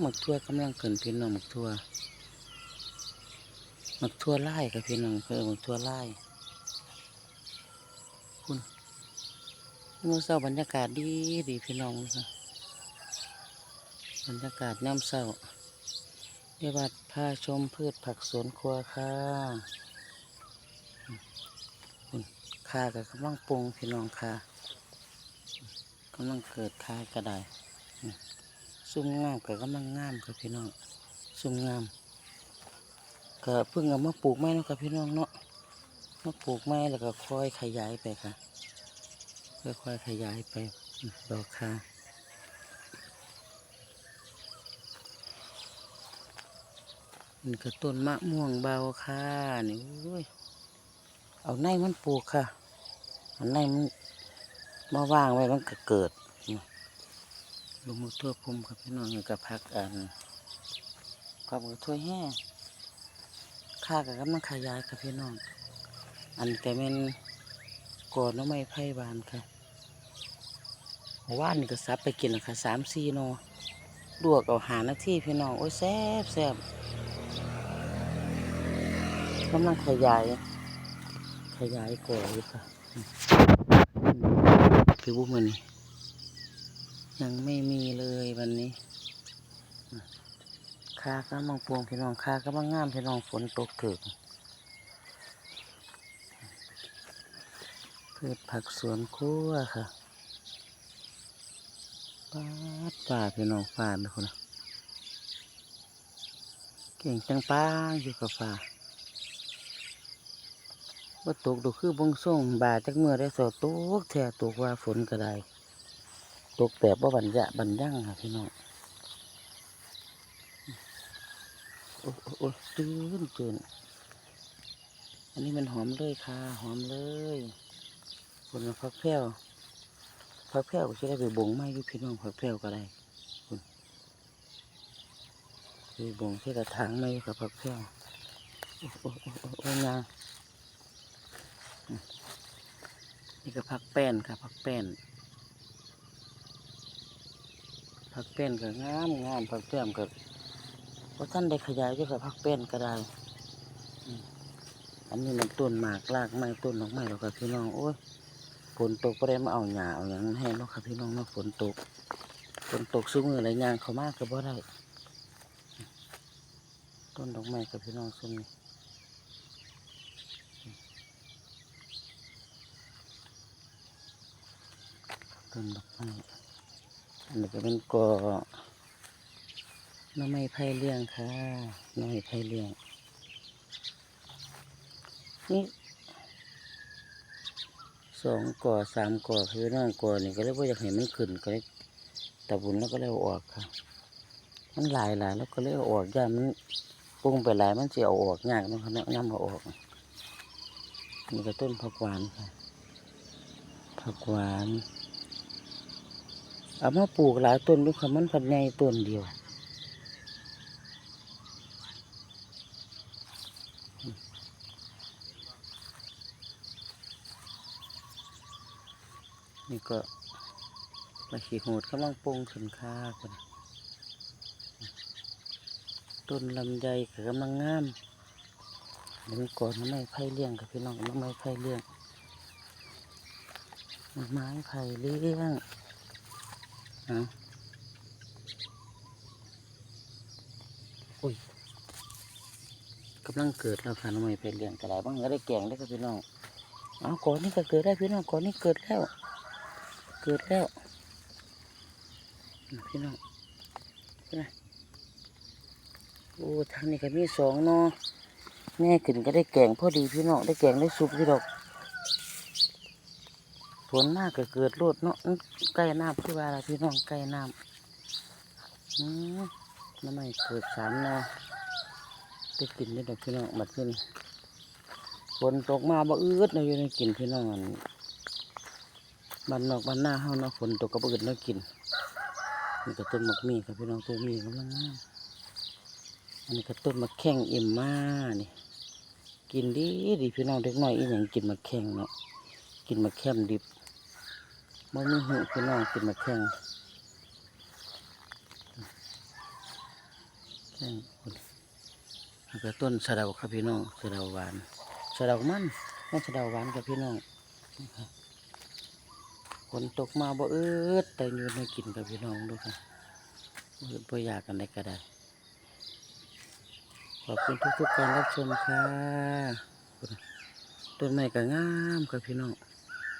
หมักทั่วกำลังเกินพี่น้องหมักทั่วหมักทั่วไล่กับพี่น้องคือหมักทั่วไล่คุณเมื่อเช้าบรรยากาศดีดีพี่น้องค่ะบรรยากาศย่ำเช้าเรียกว่าพาชมพืชผักสวนครัวค่ะคุณค่ากับกำลังปรุงพี่น้องค่ะกำลังเกิดค่ากระได ซุ่มงามก็กำลังงามครับพี่น้องซุ่มงามก็เพิ่งเอามาปลูกไม้นะครับพี่น้องเนาะมาปลูกไม้แล้วก็ค่อยขยายไปค่ะค่อยๆขยายไปดอกค่ะนี่ก็ต้นมะม่วงเบาค่ะนี่อยเอาในมันปลูกค่ะเอาในมันมาว่างไว้มันก็เกิด ลงมือทั่วพุ่มครับพี่น้องอยู่กับพักอันกับมือถวยแห้งข้ากับกำลังขยายครับพี่น้อง อันแต่เป็นกอดน้ำไม้ไผ่บานค่ะว่านนี่ก็ซับไปกินแล้วค่ะสามสี่โนลวกเอาหาหน้าที่พี่น้อง โอ้ยแซ่บแซ่บกำลังขยาย ขยายก่ออยู่ค่ะอืมคือบุ้มอนี่ ยังไม่มีเลยวันนี้คาก็มังพวงพี่น้องคาก็มังงามพี่น้องฝนตกถึกพืชผักสวนครัวค่ะป้าดป่าพี่น้องป่านะคุณเก่งจังป้าอยู่กับป่าว่าตกดูคือบงส่งบาดจากเมื่อได้สอตกแท้ตกว่าฝนก็ได้ ตกแบบว่าบันยะบันยั่งค่ะพี่น้องโอ้โอ้โอ้ตื่นตื่นอันนี้มันหอมเลยค่ะ หอมเลยคนมาพักแพ้วพักแพ้วก็จะได้ไปบงไม้ยุพี่น้องพักแพ้วก็ได้คุณไปบงที่กระถางไม้กับพักแพ้วโอ้โอ้โอ้โอ้ยางนี่ก็พักแป้นค่ะพักแป้น ผักเป็นก็งามงามผักแก้มก็ว่าะท่านได้ขยายด้วยกับผักเป็นก็ได้ อันนี้มันต้นหมากลากไม้ต้นดอกไม้แล้วกับพี่น้องโอ้ยฝนตกก็ได้มาเอาหญ้าเอาอย่างนั้นให้เนาะครับพี่น้องเนาะฝนตกฝนตกซุ้มอะไรยางเขามากก็บ่ได้ ต้นดอกไม้กับพี่น้องซุ้มนี้ต้นดอกไม้ อันนี้ก็เป็นกอน้ำไม้ไผ่เลี้ยงค่ะน้ำไม้ไผ่เลี้ยงนี่สองก่อสามก่อคือน้องก่อนี่ก็เลยว่าอยากเห็นมันขึ้นก็เลยตะบุญแล้วก็เลยออกค่ะ มันหลายหลายแล้วก็เลยออกย่ามันปรุงไปหลายมันจะเอาออกยากเนาะครับเนาะย่ำเอาออกนี่ก็ต้นผักหวานค่ะผักหวาน เอามาปลูกหลายต้นดูค่ะมันพันใหญ่ต้นเดียวนี่ก็ใบขี้โหดกำลังปงขึ้นค่าคนต้นลำไยก็กำลังงามเดี๋ยวก่อนน้ำไม้ไผ่เลี้ยงกับพี่น้องน้ำไม้ไผ่เลี้ยงไม้ไผ่เลี้ยง อาอุ้ยกำลังเกิดแล้วค่ะน้องใหม่ไปเลี้ยงกระไรบ้างก็ได้แกงได้กับพี่น้องเอาก่อนนี้ก็เกิดได้พี่น้องก่อนนี้เกิดแล้ว เกิดแล้วพี่น้องนไหมโอ้ทางนี้ก็มีสองเนาะแม่ขึ้นก็ได้แกงพอดีพี่น้องได้แกงได้ซุปพี่ดอก ฝนมากก็เกิดโลดเนาะใกล้น้ำพี่ว่าละพี่น้องใกล้น้ำอืมน้ำไม่เกิดสามเนาะได้กินได้ดอกพี่น้องบัดขึ้นฝนตกมาบ่อืดเราอยู่ในกินพี่น้องอันบ้านนอกบ้านหน้าเฮาเนาะฝนตกก็บ่อืดเรากินนี่ก็ต้นหมกมีครับพี่น้องต้นมีกำลังงามอันนี้ก็ต้นมะแข้งเอ็มมานี่กินดีดีพี่น้องเด็กน้อยอีหยังกินมะแข้งเนาะ กินมะแข้งดิบบ่มีหูพี่น้องกินมะแข้งแห้งพุ่นแล้วก็ต้นสะเดาครับพี่น้องสะเดาหวานสะเดามันมันสะเดาหวานครับพี่น้องคะฝนตกมาบ่เอิดแต่อยู่ในกินกับพี่น้องดูค่ะบ่เอิดบ่อยากกันได้ก็ได้ขอบคุณทุกๆการรับชมค่ะต้นไม้ก็งามครับพี่น้อง